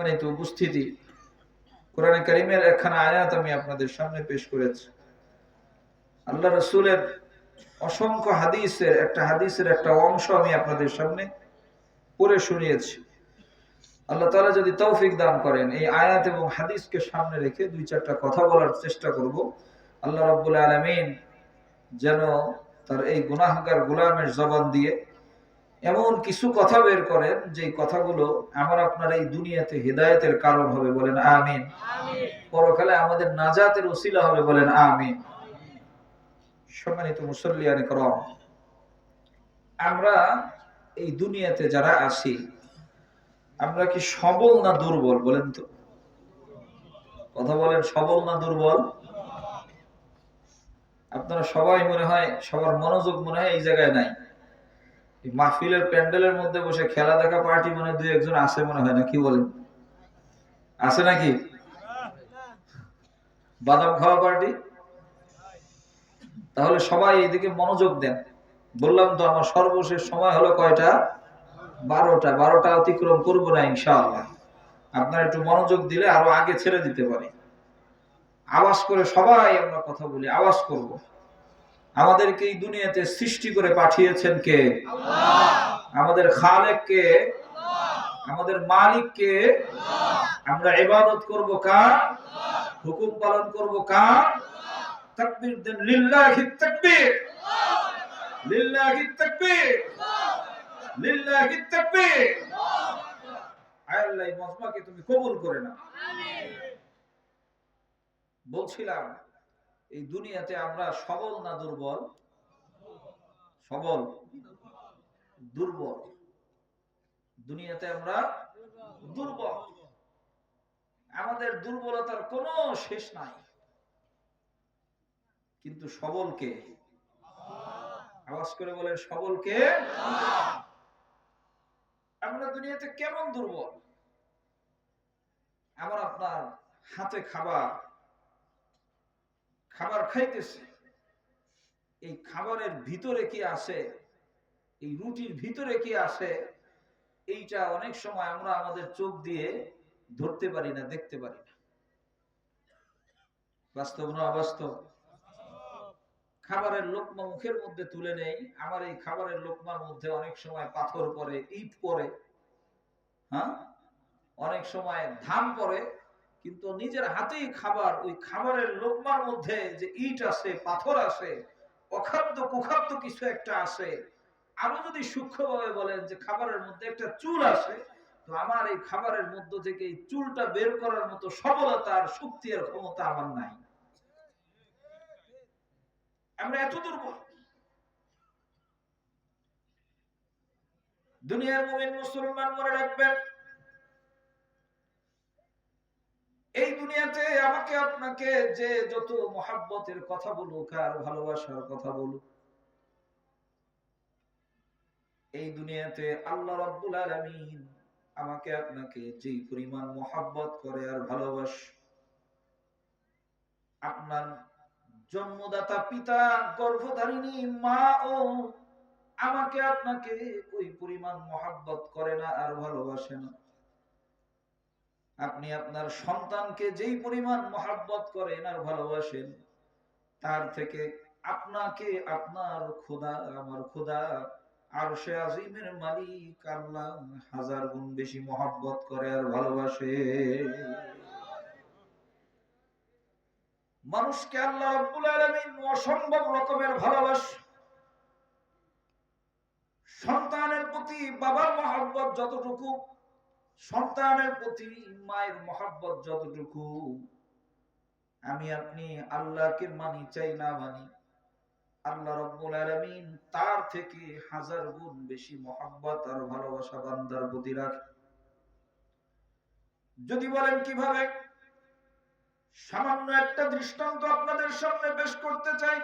সম্মানিত উপস্থিতি। কোরআন করিমের একখানা আয়াত আমি আপনাদের সামনে পেশ করেছি। আল্লাহ রসুলের অসংখ্য হাদিসের একটা হাদিসের একটা অংশ আমি আপনাদের সামনে পড়ে শুনিয়েছি। আল্লাহ তালা যদি তৌফিক দান করেন, এই আয়াত এবং হাদিসকে সামনে রেখে দুই চারটা কথা বলার চেষ্টা করব। আল্লাহ রব্বুল আলমিন যেন তার এই গুনাহগার গুলামের জবান দিয়ে এমন কিছু কথা বের করেন যে কথাগুলো আমার আপনার এই দুনিয়াতে হেদায়েতের কারণ হবে বলেন আমিন। পরকালে আমাদের নাজাতের ওসিলা হবে বলেন আমিন। সম্মানিত মুসল্লিয়ানি করম আমরা এই দুনিয়াতে যারা আসি আমরা কি সবল না দুর্বল বলেন তো? কথা বলেন সবল না দুর্বল? আপনারা সবাই মনে হয় সবার মনোযোগ মনে হয় এই জায়গায় নাই। মাহফিলের প্যান্ডেলের মধ্যে বসে খেলা দেখা পার্টি মনে দুই একজন আছে মনে হয় না, কি বলেন? আছে নাকি? বাদাম খাওয়া পার্টি? তাহলে সবাই এইদিকে মনোযোগ দেন। বললাম তো আমার সর্বশেষ সময় হলো কয়টা? বারোটা। বারোটা অতিক্রম করব না, ইনশাআল্লাহ। আপনার একটু মনোযোগ দিলে আরও আগে ছেড়ে দিতে পারি। আওয়াজ করে সবাই আমরা কথা বলি, আওয়াজ করব। আমাদেরকে এই দুনিয়াতে সৃষ্টি করে পাঠিয়েছেন কে? আমাদের খালেক কে আমাদের মালিক কে আমরা ইবাদত করব কার? হুকুম পালন করব কার? তাকবীর দেন লিল্লাহি তাকবীর! লিল্লাহি তাকবীর! লিল্লাহি তাকবীর! আয় আল্লাহ মজমাকে তুমি কবুল করে না বলছিলাম এই দুনিয়াতে আমরা সবল না দুর্বল? সবল। দুর্বল। দুনিয়াতে আমরা দুর্বল। আমাদের দুর্বলতার কোনো শেষ নাই। কিন্তু সবলকে আওয়াজ করে বলেন সবলকে আমরা দুনিয়াতে কেমন দুর্বল? আমার আপনার হাতে খাবার খাবার খাইতেছে। এই খাবারের ভিতরে কি আছে? এই রুটির ভিতরে কি আছে? এইটা অনেক সময় আমরা আমাদের চোখ দিয়ে ধরতে পারি না, দেখতে পারি না। বাস্তব না অবাস্তব? খাবারের লোকমা মুখের মধ্যে তুলে নেই। আমার এই খাবারের লোকমার মধ্যে অনেক সময় পাথর পরে, ইট পরে হ্যাঁ? অনেক সময় ধান পরে কিন্তু নিজের হাতেই খাবার, ওই খাবারের লোকমার মধ্যে যে ইট আছে পাথর আছে অখাদ্য কুখাদ্য কিছু একটা আছে আরও যদি সূক্ষ্মভাবে বলেন যে খাবারের মধ্যে একটা চুল আছে তো আমার এই খাবারের মধ্য থেকে এই চুলটা বের করার মতো সবলতা আর শক্তি আর ক্ষমতা আমার নাই। আমরা এত দুর্বল। দুনিয়ার মুমিন মুসলমান মনে রাখবেন এই দুনিয়াতে আমাকে আপনাকে যে যত মহাব্বতের কথা বলুক আর ভালোবাসার কথা বলুক, এই দুনিয়াতে আল্লাহ রাব্বুল আলামিন আমাকে আপনাকে যেই পরিমাণ মহাব্বত করে আর ভালোবাস, আপনার জন্মদাতা পিতা, গর্ভধারিণী, মা ও আমাকে আপনাকে ওই পরিমাণ মহাব্বত করে না আর ভালোবাসে না। আপনি আপনার সন্তানকে যেই পরিমাণ মহাব্বত করেন আর ভালোবাসেন, তার থেকে আপনাকে আপনার খোদা, আমার খোদা আর সে আজিমের মালিক আল্লাহ হাজার গুণ বেশি মহাব্বত করে আর ভালোবাসে। মানুষকে আল্লাহ রাব্বুল আলামিন অসম্ভব রকমের ভালোবাসে। সন্তানের প্রতি বাবার মহাব্বত যতটুকু সন্তানের প্রতি মায়ের মহাব্বত যতটুকু, আমি আপনি আল্লাহকে মানি চাই না মানি, আল্লাহ রব্বুল আলামিন তার থেকে হাজার গুণ বেশি মহাব্বত আর ভালোবাসা বান্দার প্রতি রাখে। যদি বলেন কীভাবে? সামান্য একটা দৃষ্টান্ত আপনাদের সামনে পেশ করতে চাই।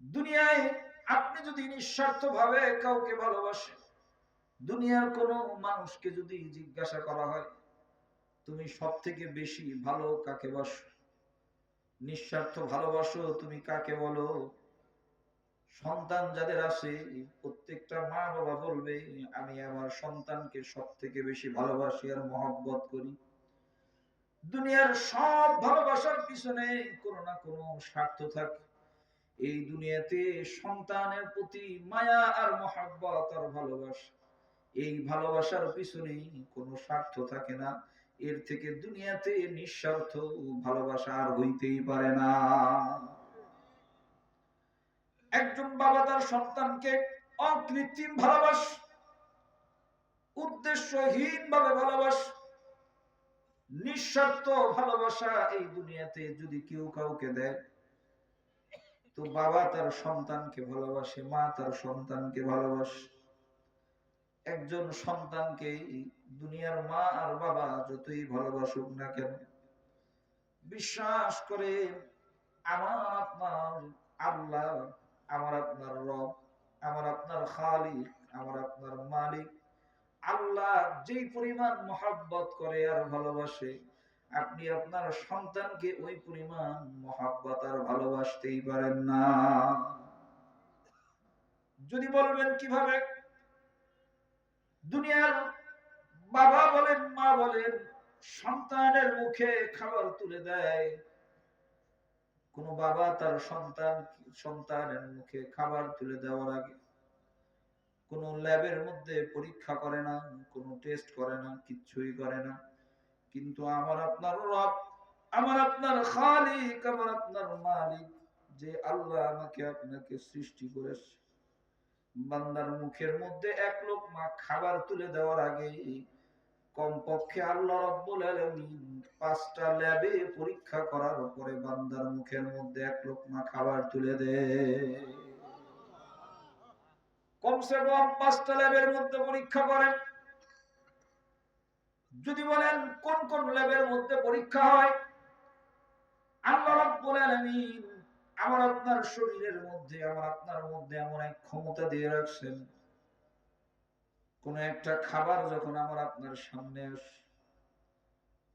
দুনিয়ায় আপনি যদি নিঃস্বার্থ ভাবে কাউকে ভালোবাসেন দুনিয়ার কোন মানুষকে যদি জিজ্ঞাসা করা হয়, তুমি সব থেকে বেশি ভালো কাকে বাসো? নিঃস্বার্থ ভালোবাসো তুমি কাকে বলো? সন্তান যাদের আছে, প্রত্যেকটা মা বাবা বলবে, আমি আমার সন্তানকে সব থেকে বেশি ভালোবাসি আর মহব্বত করি। দুনিয়ার সব ভালোবাসার পিছনে কোনো না কোনো স্বার্থ থাকে। এই দুনিয়াতে সন্তানের প্রতি মায়া আর মহাব্বত আর ভালোবাসা। এই ভালোবাসার পিছনে কোনো স্বার্থ থাকে না। এর থেকে দুনিয়াতে নিঃস্বার্থ ভালোবাসা আর হইতেই পারে না। একজন বাবা তার সন্তানকে অকৃত্রিম ভালোবাস উদ্দেশ্যহীন ভাবে ভালোবাস, নিঃস্বার্থ ভালোবাসা এই দুনিয়াতে যদি কেউ কাউকে দেয়, তো বাবা তার সন্তানকে ভালোবাসে, মা তার সন্তানকে ভালোবাসে। একজন সন্তানকে দুনিয়ার মা আর বাবা যতই ভালোবাসুক না কেন, বিশ্বাস করে আমার আপনার আল্লাহ, আমার আপনার রব, আমার আপনার খালিক, আমার আপনার মালিক, আল্লাহ যেই পরিমাণ মহাব্বত করে আর ভালোবাসে, আপনি আপনার সন্তানকে ওই পরিমাণ মহাব্বত আর ভালোবাসতেই পারেন না। যদি বলবেন কীভাবে দুনিয়ার বাবা বলেন, মা বলেন, সন্তানের মুখে খাবার তুলে দেয়। কোন বাবা তার সন্তান, সন্তানের মুখে খাবার তুলে দেওয়ার আগে কোন ল্যাবের মধ্যে পরীক্ষা করে না, কোন টেস্ট করে না, কিচ্ছুই করে না। কিন্তু আমার আপনার রব, আমার আপনার খালিক, আমার আপনার মালিক, যে আল্লাহ আমাকে আপনাকে সৃষ্টি করেছে। বান্দার মুখের মধ্যে এক লোক মা খাবার তুলে দেওয়ার আগে কমপক্ষে আল্লাহ রব্বুল আলামিন পাঁচটা ল্যাবে পরীক্ষা করার পরে বান্দার মুখের মধ্যে এক লোক মা খাবার তুলে দেয় কমসে কম পাঁচটা ল্যাবের মধ্যে পরীক্ষা করেন। যদি বলেন কোন কোন ল্যাবের মধ্যে পরীক্ষা হয়, আল্লাহ রাব্বুল আলামিন আমার আপনার শরীরের মধ্যে, আমার আপনার মধ্যে এমন এক ক্ষমতা দিয়ে রাখছেন। কোন একটা খাবার যখন আমার আপনার সামনে আসে,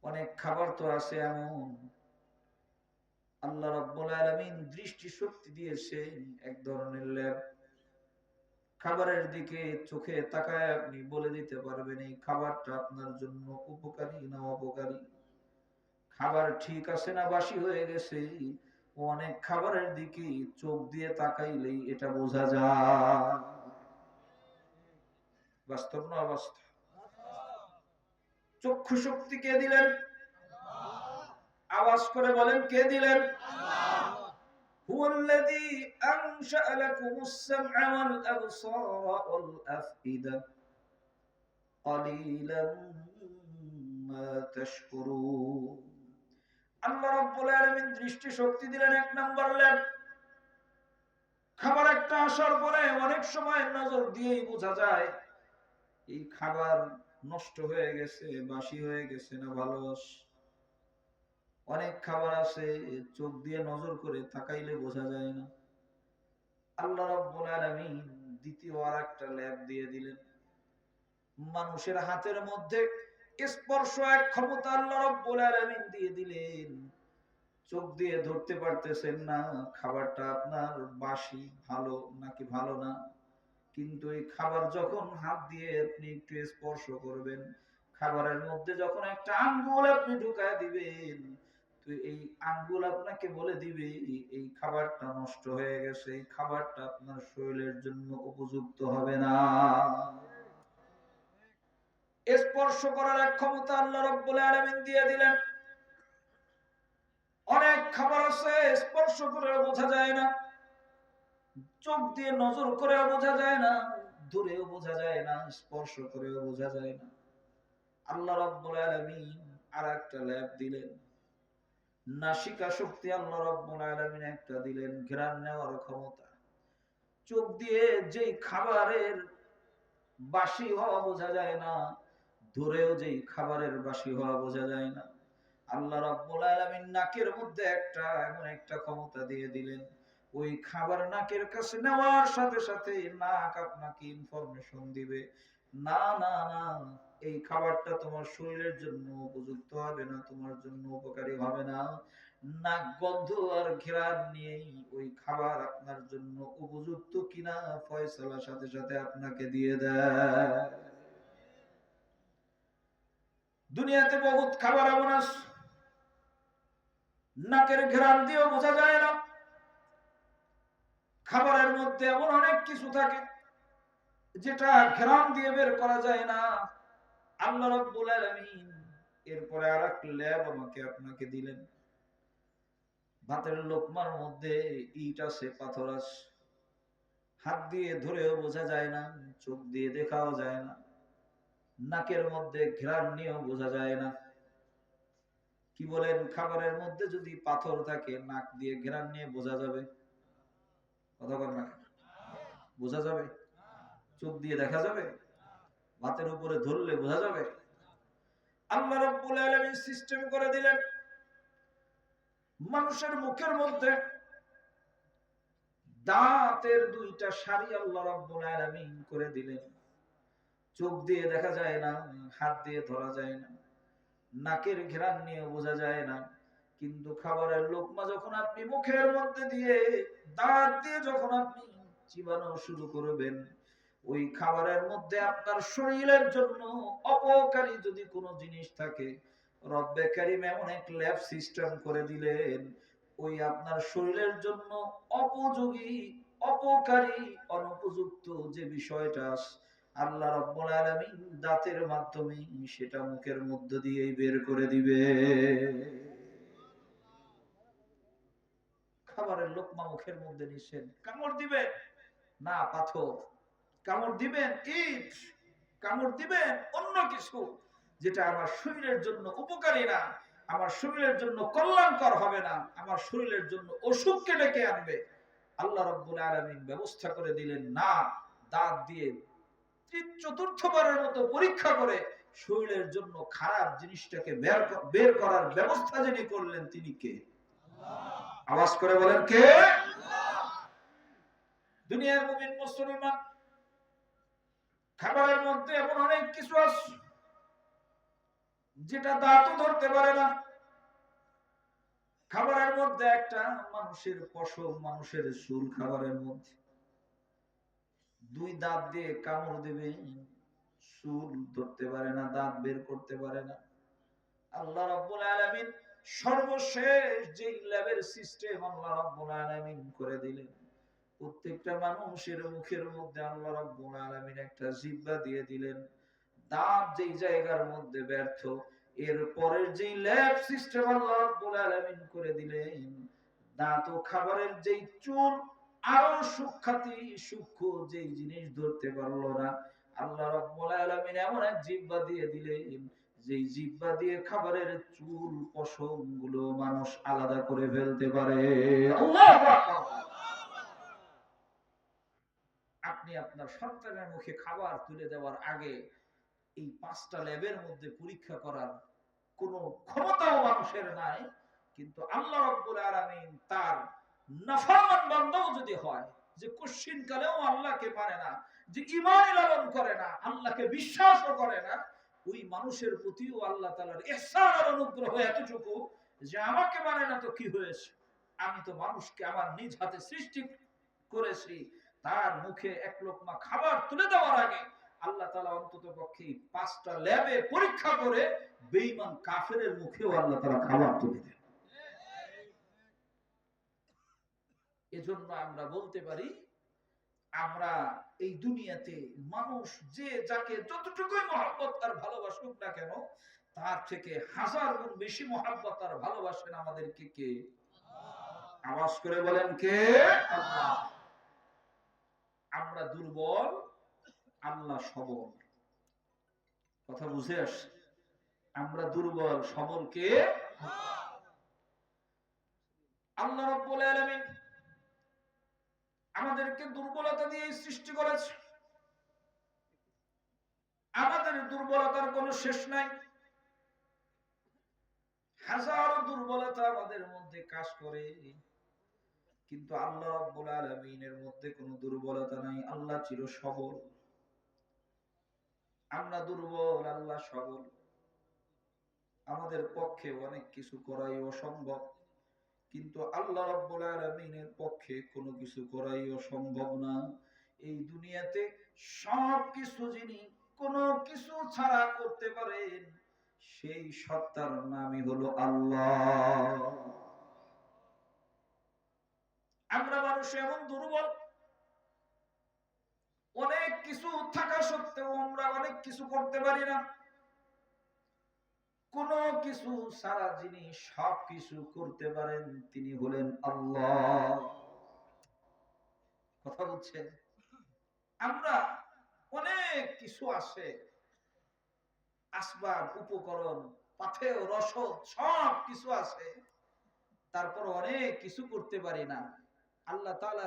অনেক খাবার তো আছে এমন। আল্লাহ রাব্বুল আলামিন দৃষ্টি শক্তি দিয়েছেন এক ধরনের ল্যাব। খাবারের দিকে চোখে তাকায় আপনি বলে দিতে পারবেন, এই খাবারটা আপনার জন্য উপকারী না অপকারী? খাবার ঠিক আছে না বাসি হয়ে গেছে? অনেক খাবারের দিকে চোখ দিয়ে তাকাইলেই এটা বোঝা যায় বাস্তব না অবাস্তব চক্ষু শক্তি কে দিলেন আওয়াজ করে বলেন কে দিলেন هو الذي أنشأ لكم السمع والأبصار والأفئدة قليلا ما تشكرون আল্লাহ রাব্বুল আলামিন দৃষ্টি শক্তি দিলেন এক নাম্বার ল্যাব খাবার একটা আসার পরে অনেক সময় নজর দিয়েই বোঝা যায়, এই খাবার নষ্ট হয়ে গেছে, বাসি হয়ে গেছে না ভালো? অনেক খাবার আছে, চোখ দিয়ে নজর করে তাকাইলে বোঝা যায় না। আল্লাহ রাব্বুল আলামিন দ্বিতীয় আর একটা ল্যাব দিয়ে দিলেন। মানুষের হাতের মধ্যে স্পর্শ এক ক্ষমতা আল্লাহ রাব্বুল আলামিন দিয়ে দিলেন। চোখ দিয়ে ধরতে পারতেছেন না, খাবারটা আপনার বাসি, ভালো নাকি ভালো না? কিন্তু এই খাবার যখন হাত দিয়ে আপনি একটু স্পর্শ করবেন, খাবারের মধ্যে যখন একটা আঙ্গুল আপনি ঢুকায় দিবেন, তো এই আঙ্গুল আপনাকে বলে দিবে, এই খাবারটা নষ্ট হয়ে গেছে, এই খাবারটা আপনার শরীরের জন্য উপযুক্ত হবে না। স্পর্শ করার এক ক্ষমতা আল্লাহ রব্বুল আলামিন দিয়ে দিলেন। অনেক খাবার আছে, স্পর্শ করে বোঝা যায় না। চোখ দিয়ে নজর করেও বোঝা যায় না, দূরেও বোঝা যায় না, স্পর্শ করেও বোঝা যায় না। আল্লাহ রব্বুল আলামিন আর একটা ল্যাব দিলেন। নাসিকা শক্তি আল্লাহ রব্বুল আলামিন একটা দিলেন ঘ্রাণ নেওয়ার ক্ষমতা। চোখ দিয়ে যেই খাবারের বাসি হওয়া বোঝা যায় না, দূরেও যেই খাবারের বাসি হওয়া বোঝা যায় না। আল্লাহ রাব্বুল আলামিন নাকের মধ্যে একটা, এমন একটা ক্ষমতা দিয়ে দিলেন। ওই খাবার নাকের কাছে নেওয়ার সাথে সাথে নাক আপনাকে ইনফরমেশন দিবে। না না না, এই খাবারটা তোমার শরীরের জন্য উপযুক্ত হবে না, তোমার জন্য উপকারী হবে না। নাক গন্ধ আর ঘেরান নিয়েই ওই খাবার আপনার জন্য উপযুক্ত কিনা ফয়সালা সাথে সাথে আপনাকে দিয়ে দেয়। দুনিয়াতে বহুত খাবার এমন আছে। নাকের ঘেরান দিয়েও বোঝা যায় না। খাবারের মধ্যে এমন অনেক কিছু থাকে, যেটা ঘেরান দিয়ে বের করা যায় না। আল্লাহ রাব্বুল আলামিন এরপরে আরেক ল্যাব আমাকে আপনাকে দিলেন। ভাতের লোকমার মধ্যে ইট আছে, পাথর আছে। হাত দিয়ে ধরেও বোঝা যায় না, চোখ দিয়ে দেখাও যায় না। নাকের মধ্যে ঘ্রাণ নিয়েও বোঝা যায় না। কি বলেন? খাবারের মধ্যে যদি পাথর থাকে, নাক দিয়ে ঘ্রাণ নিয়ে বোঝা যাবে। কথা বল না বোঝা যাবে? চোখ দিয়ে দেখা যাবে? ভাতের উপরে ধরলে বোঝা যাবে? আল্লাহ রাব্বুল আলামিন সিস্টেম করে দিলেন। মানুষের মুখের মধ্যে দাঁতের দুইটা সারি আল্লাহ রাব্বুল আলামিন করে দিলেন। চোখ দিয়ে দেখা যায় না, হাত দিয়ে ধরা যায় না। নাকের ঘেরান নিয়ে বোঝা যায় না। কিন্তু খাবারের লোকমা যখন আপনি মুখের মধ্যে দিয়ে দাঁত দিয়ে যখন আপনি চিবানো শুরু করবেন, ওই খাবারের মধ্যে আপনার শরীরের জন্য অপকারী যদি কোনো জিনিস থাকে, রব্বে কারিম এমন ল্যাব সিস্টেম করে দিলেন, ওই আপনার শরীরের জন্য অপযোগী, অপকারী, অনুপযুক্ত যে বিষয়টা আল্লাহ রব্বুল আলামিন দাঁতের মাধ্যমে সেটা মুখের মধ্য দিয়েই বের করে দিবে। খাবারের লোকমা মুখের মধ্যে নিছেন, কামড় দিবেন? না, পাথর। কামড় দিবেন? ইট। কামড় দিবেন? অন্য কিছু। যেটা আমার শরীরের জন্য উপকারী না, আমার শরীরের জন্য কল্যাণকর হবে না, আমার শরীরের জন্য অসুখকে ডেকে আনবে। আল্লাহ রব্বুল আলামিন ব্যবস্থা করে দিলেন, না, দাঁত দিয়ে চতুর্থবারের মতো পরীক্ষা করে শরীরের জন্য খারাপ জিনিসটাকে বের করার ব্যবস্থা যিনি করলেন, তিনি কে? আওয়াজ করে বলেন কে? দুনিয়ার মুমিন, মুসলমান, খাবারের মধ্যে এমন অনেক কিছু আছে যেটা দাঁতও ধরতে পারে না। খাবারের মধ্যে একটা মানুষের পশম, মানুষের চুল খাবারের মধ্যে। দুই দাঁত দিয়ে কামড় দেবে, চুল ধরতে পারে না, দাঁত বের করতে পারে না। আল্লাহ রাব্বুল আলামিন সর্বশেষ যে ল্যাবের সিস্টেম আল্লাহ রাব্বুল আলামিন করে দিলেন। প্রত্যেকটা মানুষের মুখের মধ্যে আল্লাহ রাব্বুল আলমিন একটা জিব্বা দিয়ে দিলেন। দাঁত যেই জায়গার মধ্যে ব্যর্থ, এর পরের যেই ল্যাব সিস্টেম আল্লাহ রাব্বুল আলামিন করে দিলেন, দাঁত ও খাবারের যেই চুল আরও সূক্ষাতি সূক্ষ্ম যেই জিনিস ধরতে পারল না, আল্লাহ রাব্বুল এমন এক জিহ্বা দিয়ে দিলেন, যেই জিহ্বা দিয়ে খাবারের চুল পশমগুলো মানুষ আলাদা করে ফেলতে পারে। আপনি আপনার সন্তানের মুখে খাবার তুলে দেওয়ার আগে এই পাঁচটা ল্যাবের মধ্যে পরীক্ষা করার কোনো ক্ষমতাও মানুষের নাই, কিন্তু আল্লাহ রব্বুল আলামিন তার বান্দাও যদি হয় যে কালেও আল্লাহকে মানে না, যে ইমানই লালন করে না, আল্লাহকে বিশ্বাসও করে না, ওই মানুষের প্রতিও আল্লাহ তাআলার ইহসান আর অনুগ্রহ এতটুকু যে আমাকে মানে না তো কি হয়েছে? আমি তো মানুষকে আমার নিজ হাতে সৃষ্টি করেছি, তার মুখে এক লোকমা খাবার তুলে দেওয়ার আগে আল্লাহ তালা অন্তত পক্ষে পাঁচটা ল্যাবে পরীক্ষা করে বেইমান কাফেরের মুখেও আল্লাহ তালা খাবার তুলে দেন। এজন্য আমরা বলতে পারি, আমরা এই দুনিয়াতে মানুষ যে যাকে যতটুকুই মহাব্বত আর ভালোবাসুক না কেন, তার থেকে হাজার গুণ বেশি মহাব্বত আর ভালোবাসেন আমাদেরকে কে? আওয়াজ করে বলেন কে? আমরা দুর্বল, আল্লাহ সবল। কথা বুঝে আসছে? আমরা দুর্বল, সবল কে? আল্লাহ রাব্বুল আলামিন। আমাদেরকে দুর্বলতা দিয়ে সৃষ্টি করেছে। আমাদের দুর্বলতার কোনো শেষ নাই। হাজারো দুর্বলতা আমাদের মধ্যে কাজ করে, কিন্তু আল্লাহ রাব্বুল আলামিনের মধ্যে কোনো দুর্বলতা নাই। আল্লাহ চির সবল। আমরা দুর্বল, আল্লাহ সবল। আমাদের পক্ষে অনেক কিছু করাই অসম্ভব। কিন্তু আল্লাহ রাব্বুল আলামিনের পক্ষে কোনো কিছু করাই অসম্ভব না। এই দুনিয়াতে সব কিছু যিনি কোনো কিছু ছাড়া করতে পারেন, সেই সত্তার নামই হলো আল্লাহ। আমরা মানুষ এমন দুর্বল। অনেক কিছু থাকা সত্ত্বেও আমরা অনেক কিছু করতে পারি না। কোন কিছু সারা যিনি সব কিছু করতে পারেন, তিনি হলেন আল্লাহ। কথা বলছেন? আমরা অনেক কিছু আছে। আসবাব, উপকরণ, পাথেয় রসদ সব কিছু আছে। তারপর অনেক কিছু করতে পারি না। আল্লাহ তাআলা